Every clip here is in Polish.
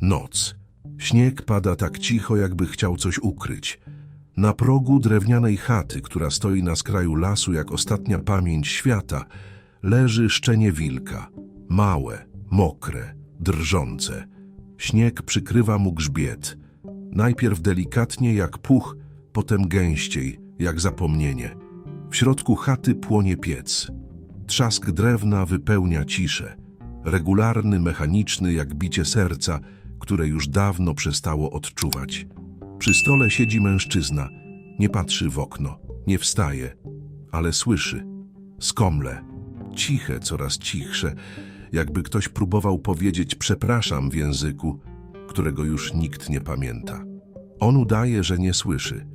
Noc. Śnieg pada tak cicho, jakby chciał coś ukryć. Na progu drewnianej chaty, która stoi na skraju lasu jak ostatnia pamięć świata, leży szczenie wilka. Małe, mokre, drżące. Śnieg przykrywa mu grzbiet. Najpierw delikatnie jak puch, potem gęściej, jak zapomnienie. W środku chaty płonie piec. Trzask drewna wypełnia ciszę. Regularny, mechaniczny, jak bicie serca, które już dawno przestało odczuwać. Przy stole siedzi mężczyzna. Nie patrzy w okno, nie wstaje, ale słyszy. Skomle. Ciche, coraz cichsze, jakby ktoś próbował powiedzieć przepraszam w języku, którego już nikt nie pamięta. On udaje, że nie słyszy,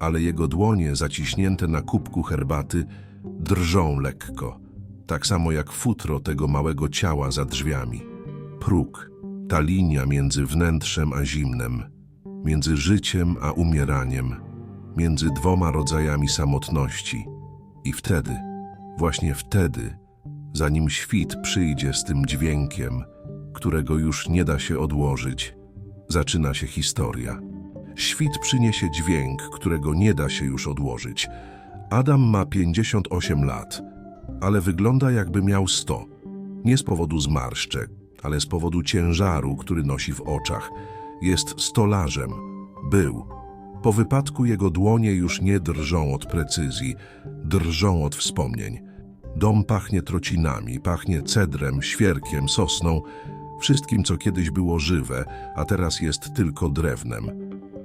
ale jego dłonie zaciśnięte na kubku herbaty drżą lekko, tak samo jak futro tego małego ciała za drzwiami. Próg, ta linia między wnętrzem a zimnem, między życiem a umieraniem, między dwoma rodzajami samotności. I wtedy, właśnie wtedy, zanim świt przyjdzie z tym dźwiękiem, którego już nie da się odłożyć, zaczyna się historia. Świt przyniesie dźwięk, którego nie da się już odłożyć. Adam ma 58 lat, ale wygląda jakby miał 100. Nie z powodu zmarszczek, ale z powodu ciężaru, który nosi w oczach. Jest stolarzem. Był. Po wypadku jego dłonie już nie drżą od precyzji, drżą od wspomnień. Dom pachnie trocinami, pachnie cedrem, świerkiem, sosną, wszystkim, co kiedyś było żywe, a teraz jest tylko drewnem.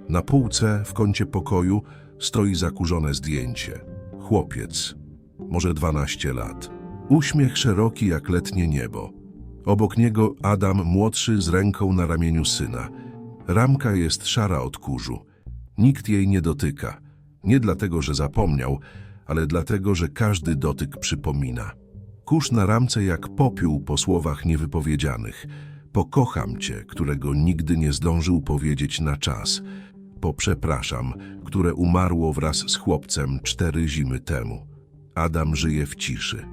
Na półce w kącie pokoju stoi zakurzone zdjęcie. Chłopiec, może 12 lat. Uśmiech szeroki jak letnie niebo. Obok niego Adam młodszy z ręką na ramieniu syna. Ramka jest szara od kurzu. Nikt jej nie dotyka. Nie dlatego, że zapomniał, ale dlatego, że każdy dotyk przypomina. Kurz na ramce jak popiół po słowach niewypowiedzianych. Po kocham cię, którego nigdy nie zdążył powiedzieć na czas. Po przepraszam, które umarło wraz z chłopcem cztery zimy temu. Adam żyje w ciszy.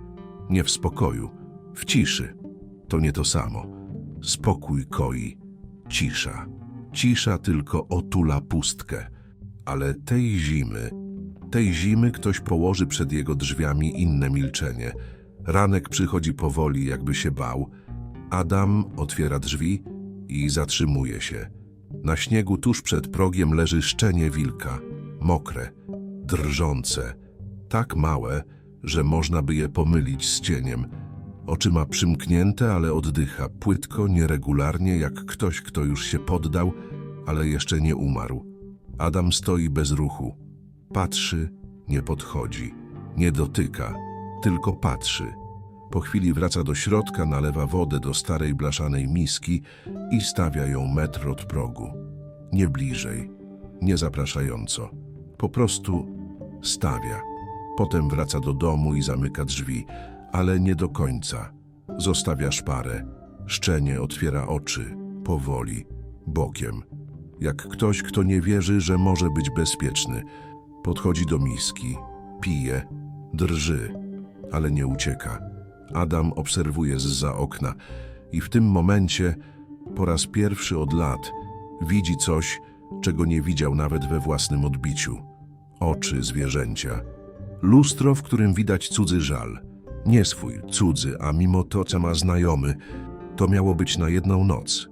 Nie w spokoju, w ciszy. To nie to samo. Spokój koi, cisza. Cisza tylko otula pustkę. Ale tej zimy, tej zimy ktoś położy przed jego drzwiami inne milczenie. Ranek przychodzi powoli, jakby się bał. Adam otwiera drzwi i zatrzymuje się. Na śniegu tuż przed progiem leży szczenie wilka, mokre, drżące, tak małe, że można by je pomylić z cieniem. Oczy ma przymknięte, ale oddycha płytko, nieregularnie, jak ktoś, kto już się poddał, ale jeszcze nie umarł. Adam stoi bez ruchu. Patrzy, nie podchodzi, nie dotyka, tylko patrzy. Po chwili wraca do środka, nalewa wodę do starej blaszanej miski i stawia ją metr od progu. Nie bliżej, nie zapraszająco. Po prostu stawia. Potem wraca do domu i zamyka drzwi, ale nie do końca. Zostawia szparę. Szczenie otwiera oczy, powoli, bokiem. Jak ktoś, kto nie wierzy, że może być bezpieczny. Podchodzi do miski, pije, drży, ale nie ucieka. Adam obserwuje zza okna i w tym momencie, po raz pierwszy od lat, widzi coś, czego nie widział nawet we własnym odbiciu. Oczy zwierzęcia. Lustro, w którym widać cudzy żal. Nie swój, cudzy, a mimo to, co ma znajomy, to miało być na jedną noc.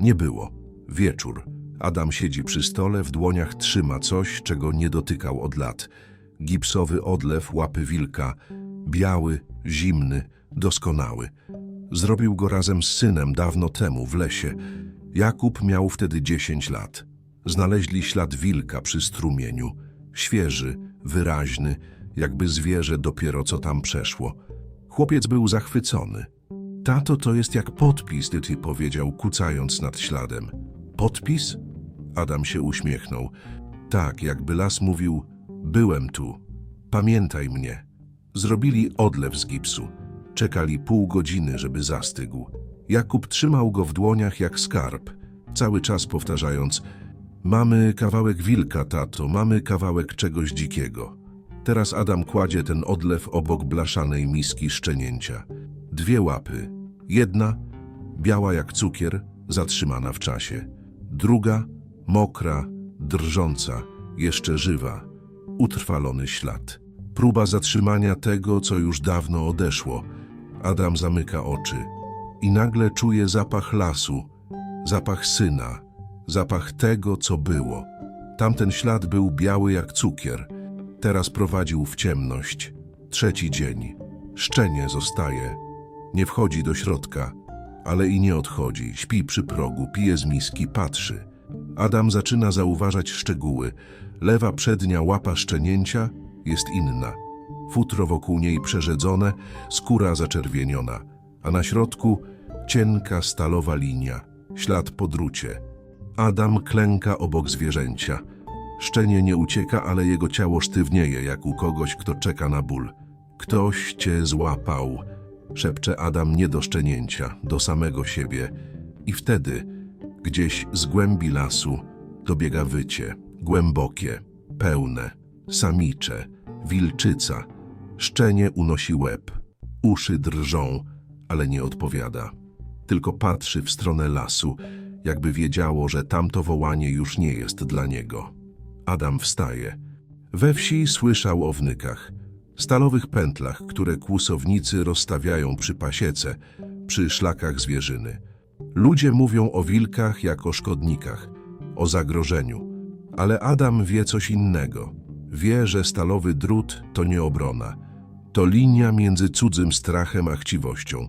Nie było. Wieczór. Adam siedzi przy stole, w dłoniach trzyma coś, czego nie dotykał od lat. Gipsowy odlew łapy wilka, biały, zimny, doskonały. Zrobił go razem z synem dawno temu w lesie. Jakub miał wtedy 10 lat. Znaleźli ślad wilka przy strumieniu. Świeży, wyraźny, jakby zwierzę dopiero co tam przeszło. Chłopiec był zachwycony. Tato to jest jak podpis, ty powiedział, kucając nad śladem. Podpis? Adam się uśmiechnął. Tak, jakby las mówił, byłem tu. Pamiętaj mnie. Zrobili odlew z gipsu. Czekali pół godziny, żeby zastygł. Jakub trzymał go w dłoniach jak skarb, cały czas powtarzając Mamy kawałek wilka, tato, mamy kawałek czegoś dzikiego. Teraz Adam kładzie ten odlew obok blaszanej miski szczenięcia. Dwie łapy. Jedna, biała jak cukier, zatrzymana w czasie. Druga, mokra, drżąca, jeszcze żywa, utrwalony ślad. Próba zatrzymania tego, co już dawno odeszło. Adam zamyka oczy i nagle czuje zapach lasu, zapach syna, zapach tego, co było. Tamten ślad był biały jak cukier, teraz prowadził w ciemność. Trzeci dzień. Szczenie zostaje. Nie wchodzi do środka, ale i nie odchodzi. Śpi przy progu, pije z miski, patrzy. Adam zaczyna zauważać szczegóły. Lewa przednia łapa szczenięcia jest inna. Futro wokół niej przerzedzone, skóra zaczerwieniona, a na środku cienka stalowa linia, ślad po drucie. Adam klęka obok zwierzęcia. Szczenie nie ucieka, ale jego ciało sztywnieje, jak u kogoś, kto czeka na ból. Ktoś cię złapał, szepcze Adam nie do szczenięcia, do samego siebie. I wtedy, gdzieś z głębi lasu, dobiega wycie, głębokie, pełne, samicze, wilczyca. Szczenie unosi łeb, uszy drżą, ale nie odpowiada. Tylko patrzy w stronę lasu, jakby wiedziało, że tamto wołanie już nie jest dla niego. Adam wstaje. We wsi słyszał o wnykach, stalowych pętlach, które kłusownicy rozstawiają przy pasiece, przy szlakach zwierzyny. Ludzie mówią o wilkach jak o szkodnikach, o zagrożeniu, ale Adam wie coś innego. Wie, że stalowy drut to nie obrona, to linia między cudzym strachem a chciwością.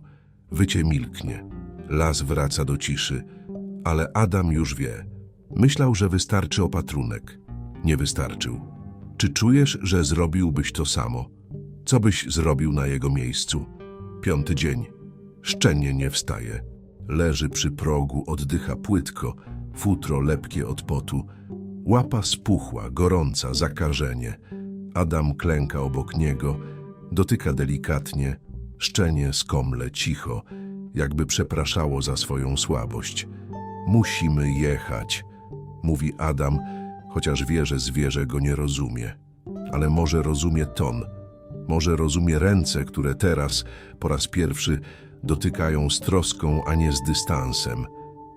Wycie milknie, las wraca do ciszy, ale Adam już wie. Myślał, że wystarczy opatrunek. Nie wystarczył. Czy czujesz, że zrobiłbyś to samo? Co byś zrobił na jego miejscu? Piąty dzień. Szczenie nie wstaje. Leży przy progu, oddycha płytko, futro lepkie od potu. Łapa spuchła, gorąca, zakażenie. Adam klęka obok niego, dotyka delikatnie, szczenie skomle, cicho, jakby przepraszało za swoją słabość. Musimy jechać, mówi Adam, chociaż wie, że zwierzę go nie rozumie. Ale może rozumie ton, może rozumie ręce, które teraz, po raz pierwszy, dotykają z troską, a nie z dystansem.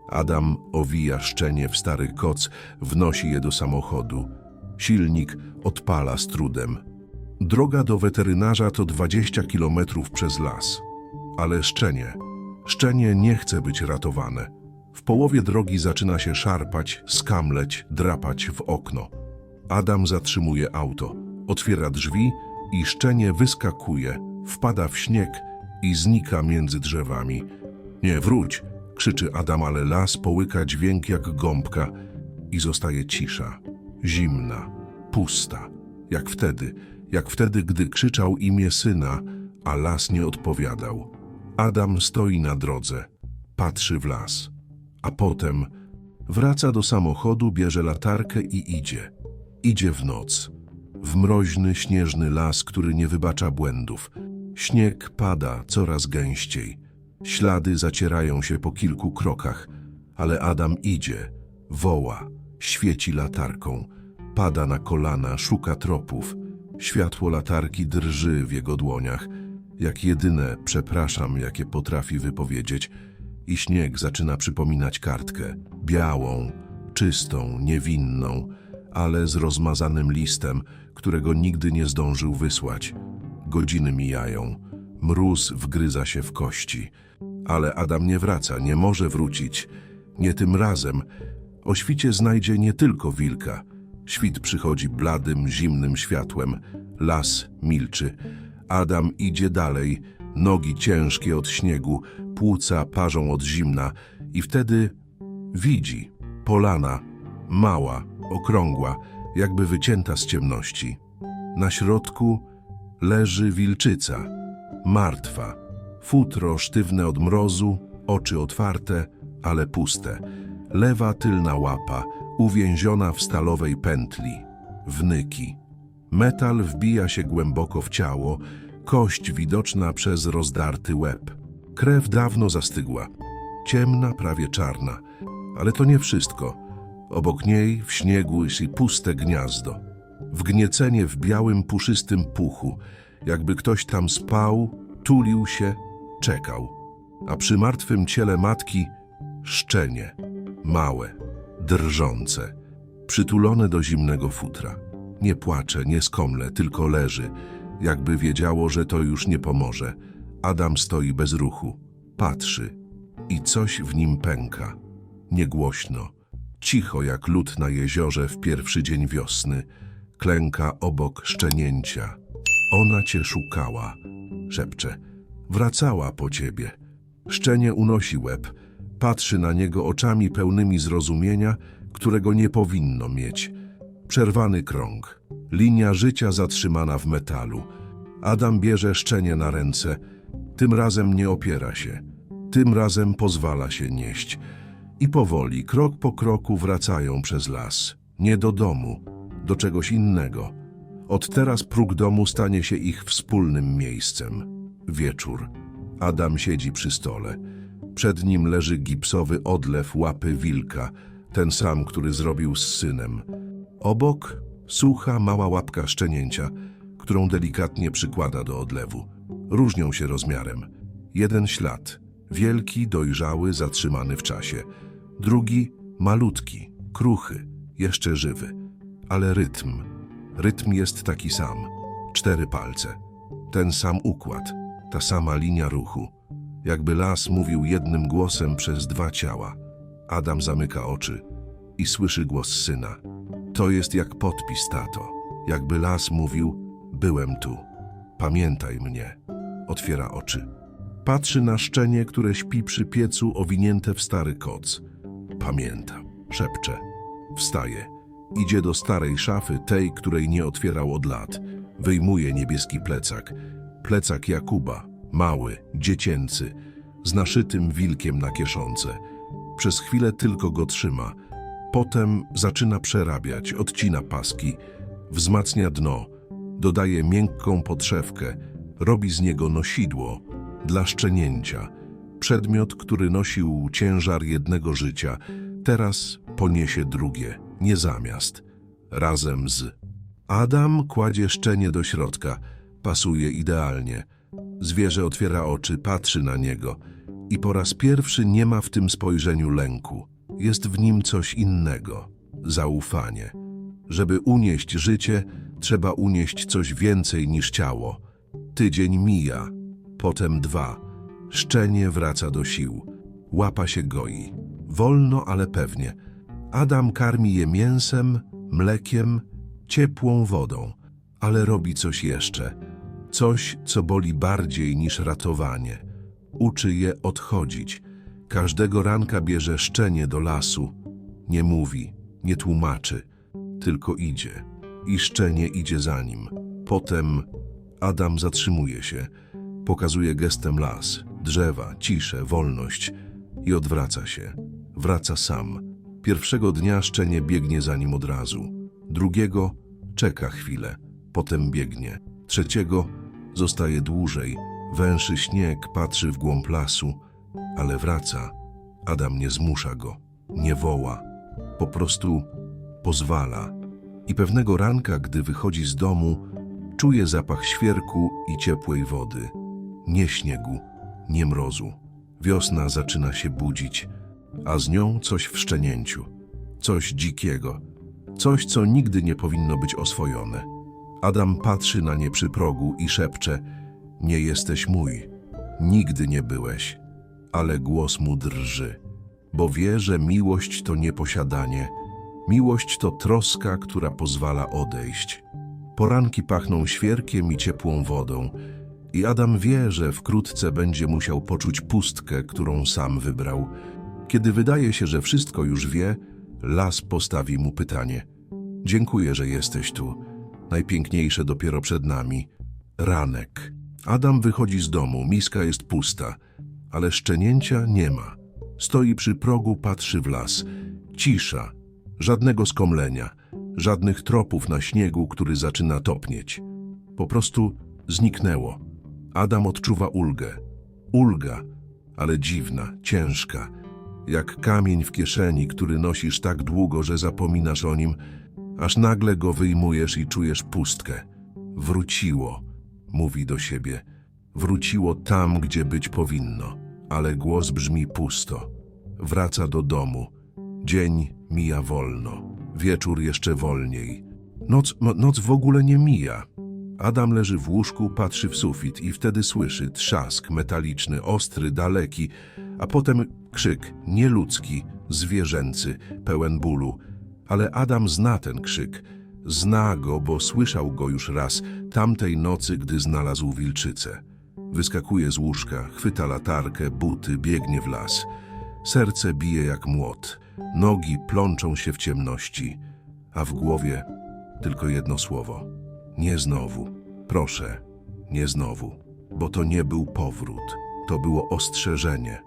Adam owija szczenie w stary koc, wnosi je do samochodu. Silnik odpala z trudem. Droga do weterynarza to 20 kilometrów przez las. Ale szczenie, szczenie nie chce być ratowane. W połowie drogi zaczyna się szarpać, skamleć, drapać w okno. Adam zatrzymuje auto, otwiera drzwi i szczenie wyskakuje, wpada w śnieg i znika między drzewami. Nie, wróć, krzyczy Adam, ale las połyka dźwięk jak gąbka i zostaje cisza. Zimna, pusta, jak wtedy, jak wtedy, gdy krzyczał imię syna, a las nie odpowiadał. Adam stoi na drodze, patrzy w las, a potem wraca do samochodu, bierze latarkę i idzie. Idzie w noc, w mroźny, śnieżny las, który nie wybacza błędów. Śnieg pada coraz gęściej. Ślady zacierają się po kilku krokach, ale Adam idzie, woła, świeci latarką, pada na kolana, szuka tropów. Światło latarki drży w jego dłoniach, jak jedyne przepraszam, jakie potrafi wypowiedzieć, i śnieg zaczyna przypominać kartkę, białą, czystą, niewinną, ale z rozmazanym listem, którego nigdy nie zdążył wysłać. Godziny mijają, mróz wgryza się w kości, ale Adam nie wraca, nie może wrócić. Nie tym razem. O świcie znajdzie nie tylko wilka. Świt przychodzi bladym, zimnym światłem. Las milczy. Adam idzie dalej, nogi ciężkie od śniegu, płuca parzą od zimna i wtedy widzi polana, mała, okrągła, jakby wycięta z ciemności. Na środku leży wilczyca, martwa, futro sztywne od mrozu, oczy otwarte, ale puste, lewa tylna łapa, uwięziona w stalowej pętli, wnyki. Metal wbija się głęboko w ciało, kość widoczna przez rozdarty łeb. Krew dawno zastygła, ciemna, prawie czarna, ale to nie wszystko. Obok niej w śniegu i puste gniazdo. Wgniecenie w białym, puszystym puchu, jakby ktoś tam spał, tulił się, czekał. A przy martwym ciele matki Szczenie. Małe, drżące, przytulone do zimnego futra. Nie płacze, nie skomle, tylko leży, jakby wiedziało, że to już nie pomoże. Adam stoi bez ruchu, patrzy i coś w nim pęka. Niegłośno, cicho jak lód na jeziorze w pierwszy dzień wiosny, klęka obok szczenięcia. Ona cię szukała, szepcze. Wracała po ciebie. Szczenie unosi łeb, patrzy na niego oczami pełnymi zrozumienia, którego nie powinno mieć. Przerwany krąg, linia życia zatrzymana w metalu. Adam bierze szczenie na ręce, tym razem nie opiera się, tym razem pozwala się nieść. I powoli, krok po kroku wracają przez las. Nie do domu, do czegoś innego. Od teraz próg domu stanie się ich wspólnym miejscem. Wieczór. Adam siedzi przy stole. Przed nim leży gipsowy odlew łapy wilka, ten sam, który zrobił z synem. Obok sucha, mała łapka szczenięcia, którą delikatnie przykłada do odlewu. Różnią się rozmiarem. Jeden ślad, wielki, dojrzały, zatrzymany w czasie. Drugi malutki, kruchy, jeszcze żywy. Ale rytm, rytm jest taki sam. Cztery palce, ten sam układ, ta sama linia ruchu. Jakby las mówił jednym głosem przez dwa ciała. Adam zamyka oczy i słyszy głos syna. To jest jak podpis, tato. Jakby las mówił, byłem tu. Pamiętaj mnie. Otwiera oczy. Patrzy na szczenie, które śpi przy piecu owinięte w stary koc. Pamiętam. Szepcze. Wstaje. Idzie do starej szafy, tej, której nie otwierał od lat. Wyjmuje niebieski plecak. Plecak Jakuba. Mały, dziecięcy, z naszytym wilkiem na kieszonce. Przez chwilę tylko go trzyma. Potem zaczyna przerabiać, odcina paski, wzmacnia dno, dodaje miękką podszewkę, robi z niego nosidło dla szczenięcia. Przedmiot, który nosił ciężar jednego życia, teraz poniesie drugie, nie zamiast, razem z. Adam kładzie szczenie do środka, pasuje idealnie. Zwierzę otwiera oczy, patrzy na niego i po raz pierwszy nie ma w tym spojrzeniu lęku. Jest w nim coś innego zaufanie. Żeby unieść życie, trzeba unieść coś więcej niż ciało. Tydzień mija, potem dwa. Szczenie wraca do sił. Łapa się goi. Wolno, ale pewnie. Adam karmi je mięsem, mlekiem, ciepłą wodą, ale robi coś jeszcze. Coś, co boli bardziej niż ratowanie. Uczy je odchodzić. Każdego ranka bierze szczenie do lasu. Nie mówi, nie tłumaczy, tylko idzie. I szczenie idzie za nim. Potem Adam zatrzymuje się, pokazuje gestem las, drzewa, ciszę, wolność i odwraca się. Wraca sam. Pierwszego dnia szczenie biegnie za nim od razu. Drugiego czeka chwilę, potem biegnie. Trzeciego zostaje dłużej, węszy śnieg, patrzy w głąb lasu, ale wraca. Adam nie zmusza go, nie woła, po prostu pozwala. I pewnego ranka, gdy wychodzi z domu, czuje zapach świerku i ciepłej wody. Nie śniegu, nie mrozu. Wiosna zaczyna się budzić, a z nią coś w szczenięciu, coś dzikiego, coś, co nigdy nie powinno być oswojone. Adam patrzy na nie przy progu i szepcze: Nie jesteś mój, nigdy nie byłeś, ale głos mu drży, bo wie, że miłość to nie posiadanie, miłość to troska, która pozwala odejść. Poranki pachną świerkiem i ciepłą wodą, i Adam wie, że wkrótce będzie musiał poczuć pustkę, którą sam wybrał. Kiedy wydaje się, że wszystko już wie, las postawi mu pytanie. Dziękuję, że jesteś tu. Najpiękniejsze dopiero przed nami. Ranek. Adam wychodzi z domu, miska jest pusta, ale szczenięcia nie ma. Stoi przy progu, patrzy w las. Cisza, żadnego skomlenia, żadnych tropów na śniegu, który zaczyna topnieć. Po prostu zniknęło. Adam odczuwa ulgę. Ulga, ale dziwna, ciężka. Jak kamień w kieszeni, który nosisz tak długo, że zapominasz o nim, aż nagle go wyjmujesz i czujesz pustkę. Wróciło, mówi do siebie. Wróciło tam, gdzie być powinno, ale głos brzmi pusto. Wraca do domu. Dzień mija wolno. Wieczór jeszcze wolniej. Noc, mo- noc w ogóle nie mija. Adam leży w łóżku, patrzy w sufit i wtedy słyszy trzask metaliczny, ostry, daleki, a potem krzyk nieludzki, zwierzęcy, pełen bólu. Ale Adam zna ten krzyk. Zna go, bo słyszał go już raz tamtej nocy, gdy znalazł wilczycę. Wyskakuje z łóżka, chwyta latarkę, buty, biegnie w las. Serce bije jak młot, nogi plączą się w ciemności, a w głowie tylko jedno słowo. Nie znowu. Proszę, nie znowu. Bo to nie był powrót. To było ostrzeżenie.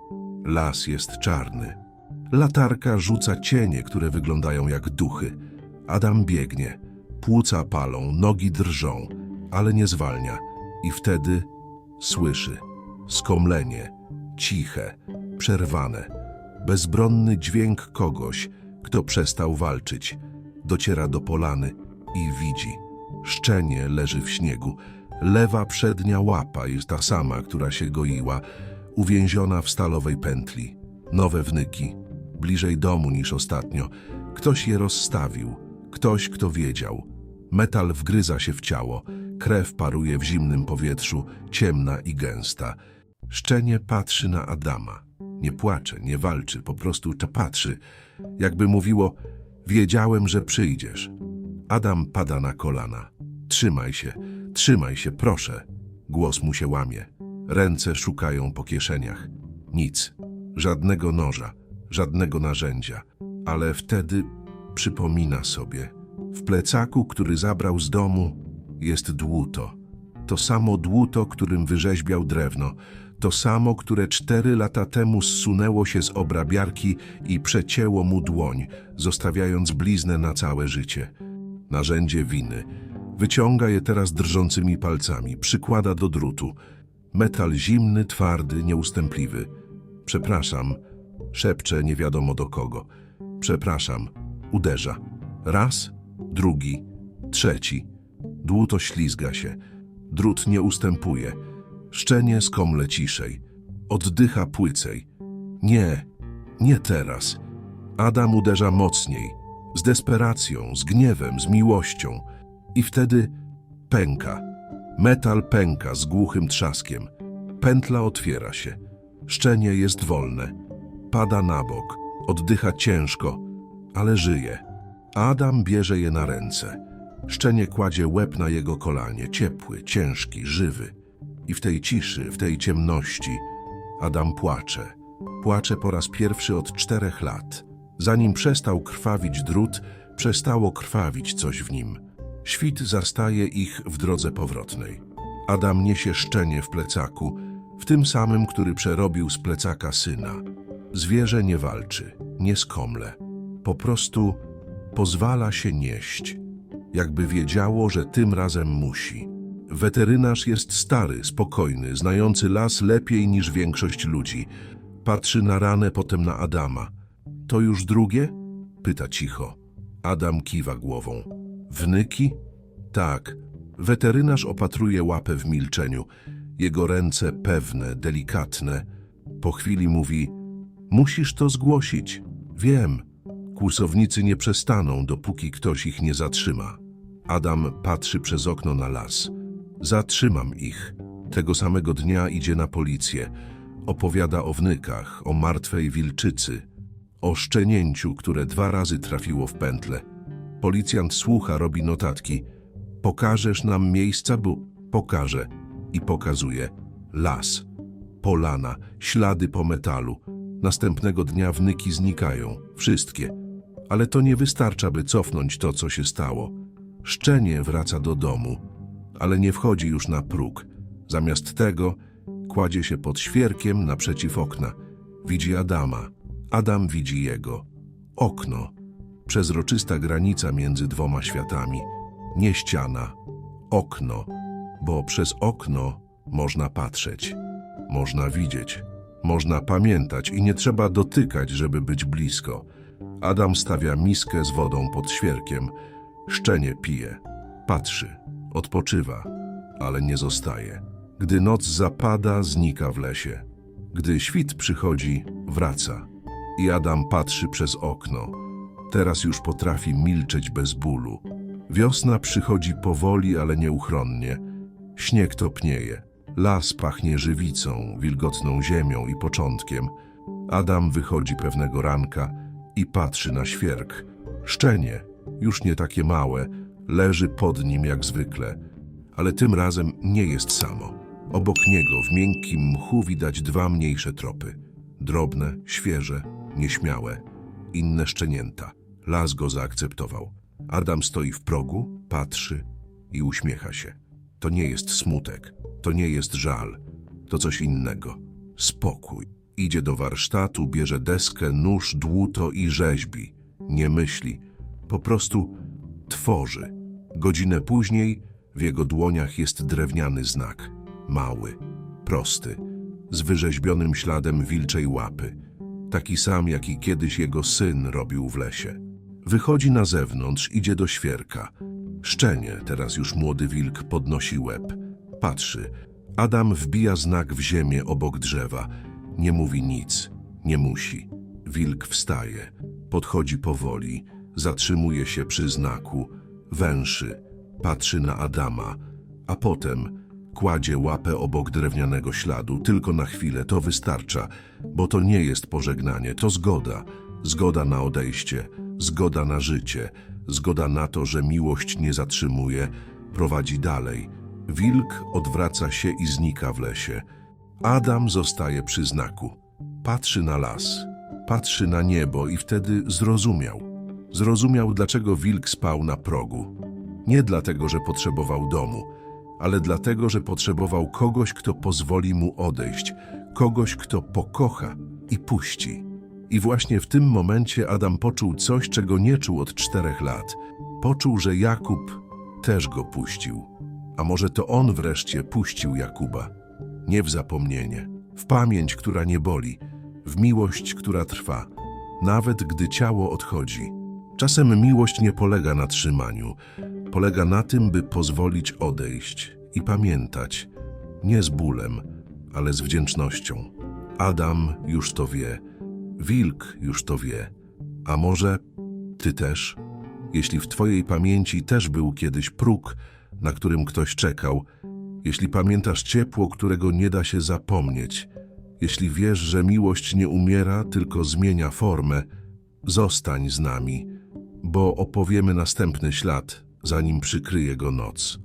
Las jest czarny. Latarka rzuca cienie, które wyglądają jak duchy. Adam biegnie. Płuca palą, nogi drżą, ale nie zwalnia. I wtedy słyszy skomlenie, ciche, przerwane, bezbronny dźwięk kogoś, kto przestał walczyć. Dociera do polany i widzi. Szczenie leży w śniegu. Lewa przednia łapa jest ta sama, która się goiła, uwięziona w stalowej pętli. Nowe wnyki, bliżej domu niż ostatnio. Ktoś je rozstawił, ktoś, kto wiedział. Metal wgryza się w ciało, krew paruje w zimnym powietrzu, ciemna i gęsta. Szczenie patrzy na Adama. Nie płacze, nie walczy, po prostu patrzy. Jakby mówiło, wiedziałem, że przyjdziesz. Adam pada na kolana. Trzymaj się, trzymaj się, proszę. Głos mu się łamie. Ręce szukają po kieszeniach. Nic. Żadnego noża, żadnego narzędzia. Ale wtedy przypomina sobie. W plecaku, który zabrał z domu, jest dłuto. To samo dłuto, którym wyrzeźbiał drewno. To samo, które cztery lata temu zsunęło się z obrabiarki i przecięło mu dłoń, zostawiając bliznę na całe życie. Narzędzie winy. Wyciąga je teraz drżącymi palcami, przykłada do drutu. Metal zimny, twardy, nieustępliwy. Przepraszam, szepcze nie wiadomo do kogo. Przepraszam, uderza. Raz, drugi, trzeci. Dłuto ślizga się. Drut nie ustępuje. Szczenie skomle ciszej. Oddycha płycej. Nie, nie teraz. Adam uderza mocniej. Z desperacją, z gniewem, z miłością. I wtedy pęka. Metal pęka z głuchym trzaskiem. Pętla otwiera się. Szczenie jest wolne. Pada na bok. Oddycha ciężko, ale żyje. Adam bierze je na ręce. Szczenie kładzie łeb na jego kolanie, ciepły, ciężki, żywy. I w tej ciszy, w tej ciemności Adam płacze. Płacze po raz pierwszy od czterech lat. Zanim przestał krwawić drut, przestało krwawić coś w nim. Świt zastaje ich w drodze powrotnej. Adam niesie szczenie w plecaku, w tym samym, który przerobił z plecaka syna. Zwierzę nie walczy, nie skomle. Po prostu pozwala się nieść, jakby wiedziało, że tym razem musi. Weterynarz jest stary, spokojny, znający las lepiej niż większość ludzi. Patrzy na ranę, potem na Adama. To już drugie? Pyta cicho. Adam kiwa głową. Wnyki? Tak. Weterynarz opatruje łapę w milczeniu. Jego ręce pewne, delikatne. Po chwili mówi: Musisz to zgłosić. Wiem. Kłusownicy nie przestaną, dopóki ktoś ich nie zatrzyma. Adam patrzy przez okno na las. Zatrzymam ich. Tego samego dnia idzie na policję. Opowiada o wnykach, o martwej wilczycy, o szczenięciu, które dwa razy trafiło w pętlę. Policjant słucha, robi notatki. Pokażesz nam miejsca, bo pokaże. I pokazuje. Las, polana, ślady po metalu. Następnego dnia wnyki znikają. Wszystkie. Ale to nie wystarcza, by cofnąć to, co się stało. Szczenie wraca do domu, ale nie wchodzi już na próg. Zamiast tego kładzie się pod świerkiem naprzeciw okna. Widzi Adama. Adam widzi jego. Okno. Przezroczysta granica między dwoma światami. Nie ściana. Okno. Bo przez okno można patrzeć. Można widzieć. Można pamiętać i nie trzeba dotykać, żeby być blisko. Adam stawia miskę z wodą pod świerkiem. Szczenie pije. Patrzy. Odpoczywa. Ale nie zostaje. Gdy noc zapada, znika w lesie. Gdy świt przychodzi, wraca. I Adam patrzy przez okno. Teraz już potrafi milczeć bez bólu. Wiosna przychodzi powoli, ale nieuchronnie. Śnieg topnieje. Las pachnie żywicą, wilgotną ziemią i początkiem. Adam wychodzi pewnego ranka i patrzy na świerk. Szczenie, już nie takie małe, leży pod nim jak zwykle, ale tym razem nie jest samo. Obok niego w miękkim mchu widać dwa mniejsze tropy. Drobne, świeże, nieśmiałe, inne szczenięta. Las go zaakceptował. Adam stoi w progu, patrzy i uśmiecha się. To nie jest smutek, to nie jest żal, to coś innego. Spokój. Idzie do warsztatu, bierze deskę, nóż, dłuto i rzeźbi. Nie myśli, po prostu tworzy. Godzinę później w jego dłoniach jest drewniany znak. Mały, prosty, z wyrzeźbionym śladem wilczej łapy. Taki sam, jaki kiedyś jego syn robił w lesie. Wychodzi na zewnątrz, idzie do świerka. Szczenie, teraz już młody wilk, podnosi łeb. Patrzy. Adam wbija znak w ziemię obok drzewa. Nie mówi nic. Nie musi. Wilk wstaje. Podchodzi powoli. Zatrzymuje się przy znaku. Węszy. Patrzy na Adama. A potem kładzie łapę obok drewnianego śladu. Tylko na chwilę. To wystarcza. Bo to nie jest pożegnanie. To zgoda. Zgoda na odejście. Zgoda na życie. Zgoda na to, że miłość nie zatrzymuje. Prowadzi dalej. Wilk odwraca się i znika w lesie. Adam zostaje przy znaku. Patrzy na las, patrzy na niebo i wtedy zrozumiał. Zrozumiał, dlaczego wilk spał na progu. Nie dlatego, że potrzebował domu, ale dlatego, że potrzebował kogoś, kto pozwoli mu odejść, kogoś, kto pokocha i puści. I właśnie w tym momencie Adam poczuł coś, czego nie czuł od czterech lat. Poczuł, że Jakub też go puścił. A może to on wreszcie puścił Jakuba? Nie w zapomnienie, w pamięć, która nie boli, w miłość, która trwa, nawet gdy ciało odchodzi. Czasem miłość nie polega na trzymaniu, polega na tym, by pozwolić odejść i pamiętać, nie z bólem, ale z wdzięcznością. Adam już to wie, wilk już to wie, a może ty też? Jeśli w twojej pamięci też był kiedyś próg, na którym ktoś czekał, jeśli pamiętasz ciepło, którego nie da się zapomnieć, jeśli wiesz, że miłość nie umiera, tylko zmienia formę, zostań z nami, bo opowiemy następny ślad, zanim przykryje go noc.